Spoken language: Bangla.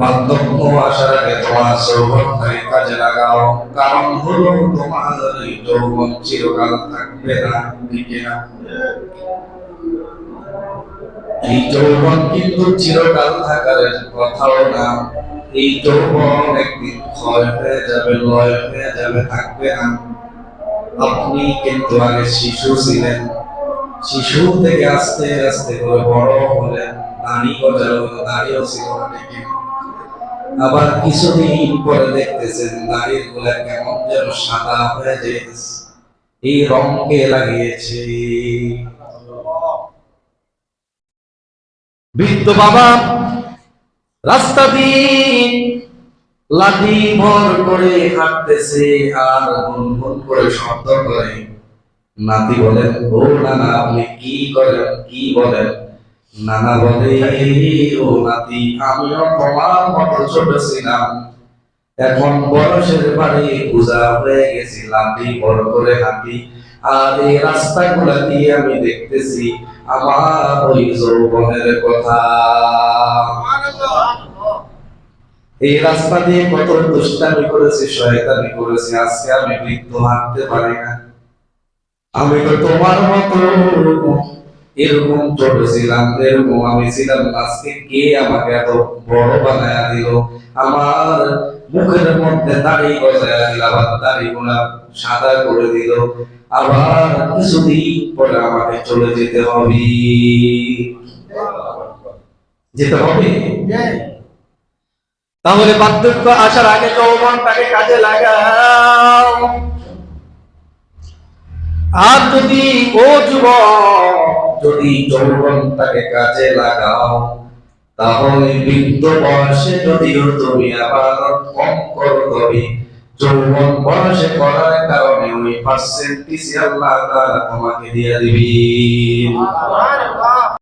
তোমার কাজে লাগাও। কারণ তোমার যৌবন চিরকাল থাকবে না না। এই যৌবন কিন্তু চিরকাল থাকার কথাও না। এই যৌবন একদিন ক্ষয় হয়ে যাবে, লয় হয়ে যাবে, থাকবে না। আপনি কিন্তু আগে শিশু ছিলেন। শিশু থেকে আস্তে আস্তে করে বড় হলেন। দাড়ি গজালো দাড়িও ছিল অনেকে। আবার কিছুদিন পরে দেখতেছেন দাড়িরগুলা কেমন যেন সাদা হয়ে যেতেছে এই রঙকে লাগিয়েছে। বৃদ্ধ বাবা, রাস্তা দিয়ে লাঠি ভর করে হাঁটতেছে আর গুনগুন করে শব্দ করে। নাতি বলেন ও নানা, আপনি কি করেন, কি বলেন? নানা বলে তোমার মতো ছোট ছিলাম। এখন বয়সের বাড়ি পূজা হয়ে বড় করে আর এই দিয়ে আমি দেখতেছি আমার ওই যৌবনের কথা। এই রাস্তা দিয়ে কত দুষ্টামি করেছি, শয়তানি করেছি, আজকে আমি বৃদ্ধ হাঁটতে পারি না। আমি তো তোমার মতো। এরকম ছোট ছিলাম এরকম আমি ছিলাম আজকে কে আমাকে এত বড় বানায় দিল? আমার মুখের মধ্যে দাড়ি গজায় দিল আবার দাড়ি গুলা সাদা করে দিল। আবার কিছুদিন পরে আমাকে চলে যেতে হবে। যেতে হবে? তাহলে বার্ধক্য আসার আগে যৌবনটাকে কাজে লাগাও। আর যদি ও যুবক যদি যৌবনটাকে কাজে লাগাও, তাহলে বৃদ্ধ বয়সে যদিও তুমি আবার কম করো তবে যৌবন বয়সে করার কারণে ওই পার্সেন্টেজ আল্লাহ তোমাকে দিয়ে দিবি।